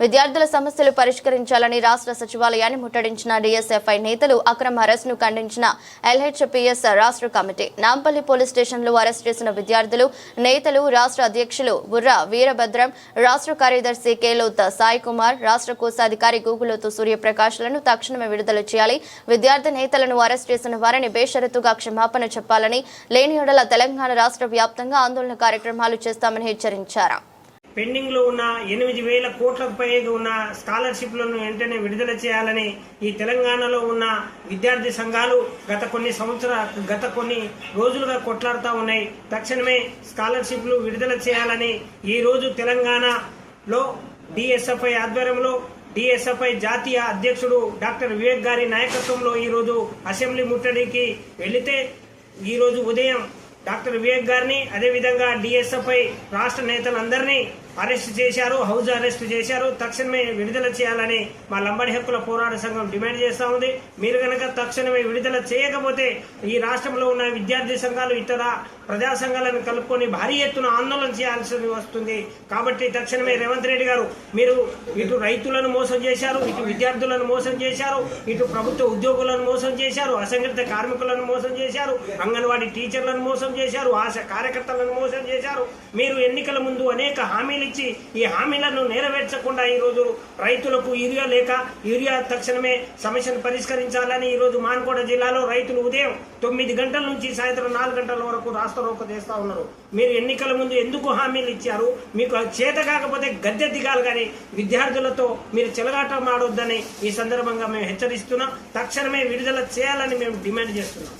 విద్యార్థుల సమస్యలు పరిష్కరించాలని రాష్ట్ర సచివాలయాన్ని ముట్టడించిన డిఎస్ఎఫ్ఐ నేతలు అక్రమ అరెస్టును ఖండించిన ఎల్హెచ్పిఎస్ రాష్ట్ర కమిటీ. నాంపల్లి పోలీస్ స్టేషన్లో అరెస్ట్ చేసిన విద్యార్థులు నేతలు రాష్ట్ర అధ్యక్షులు బుర్రా వీరభద్రం రాష్ట్ర కార్యదర్శి కేలోత్ సాయి కుమార్ రాష్ట్ర కోశాధికారి గూగులోతు సూర్యప్రకాష్లను తక్షణమే విడుదల చేయాలి. విద్యార్థి నేతలను అరెస్ట్ చేసిన వారిని బేషరతుగా క్షమాపణ చెప్పాలని లేని తెలంగాణ రాష్ట్ర వ్యాప్తంగా ఆందోళన కార్యక్రమాలు చేస్తామని హెచ్చరించారు. పెండింగ్లో ఉన్న ఎనిమిది వేల కోట్లకు పైగా ఉన్న స్కాలర్షిప్లను వెంటనే విడుదల చేయాలని ఈ తెలంగాణలో ఉన్న విద్యార్థి సంఘాలు గత కొన్ని సంవత్సరాల గత కొన్ని రోజులుగా కొట్లాడుతూ ఉన్నాయి. తక్షణమే స్కాలర్షిప్లు విడుదల చేయాలని ఈరోజు తెలంగాణలో డిఎస్ఎఫ్ఐ ఆధ్వర్యంలో డిఎస్ఎఫ్ఐ జాతీయ అధ్యక్షుడు డాక్టర్ వివేక్ గారి నాయకత్వంలో ఈరోజు అసెంబ్లీ ముట్టడికి వెళితే ఈరోజు ఉదయం డాక్టర్ వివేక్ గారిని అదేవిధంగా డిఎస్ఎఫ్ఐ రాష్ట్ర నేతలందరినీ అరెస్ట్ చేశారు హౌస్ అరెస్ట్ చేశారు. తక్షణమే విడుదల చేయాలని మా లంబడి హక్కుల పోరాట సంఘం డిమాండ్ చేస్తా ఉంది. మీరు కనుక తక్షణమే విడుదల చేయకపోతే ఈ రాష్ట్రంలో ఉన్న విద్యార్థి సంఘాలు ఇతర ప్రజా సంఘాలను కలుపుకొని భారీ ఎత్తున ఆందోళన చేయాల్సి వస్తుంది. కాబట్టి తక్షణమే రేవంత్ రెడ్డి గారు మీరు ఇటు రైతులను మోసం చేశారు ఇటు విద్యార్థులను మోసం చేశారు ఇటు ప్రభుత్వ ఉద్యోగులను మోసం చేశారు అసంఘటిత కార్మికులను మోసం చేశారు అంగన్వాడీ టీచర్లను మోసం చేశారు ఆశ కార్యకర్తలను మోసం చేశారు. మీరు ఎన్నికల ముందు అనేక హామీలు ఇచ్చి ఈ హామీలను నెరవేర్చకుండా ఈ రోజు రైతులకు యూరియా లేక యూరియా తక్షణమే సమస్యను పరిష్కరించాలని ఈ రోజు మాన్కోట జిల్లాలో రైతులు ఉదయం తొమ్మిది గంటల నుంచి సాయంత్రం నాలుగు గంటల వరకు రాష్ట్ర రోక చేస్తా ఉన్నారు. మీరు ఎన్నికల ముందు ఎందుకు హామీలు ఇచ్చారు? మీకు అది చేత కాకపోతే గద్దె దిగాలి కానీ విద్యార్థులతో మీరు చెలగాటం ఆడొద్దని ఈ సందర్భంగా మేము హెచ్చరిస్తున్నాం. తక్షణమే విడుదల చేయాలని మేము డిమాండ్ చేస్తున్నాం.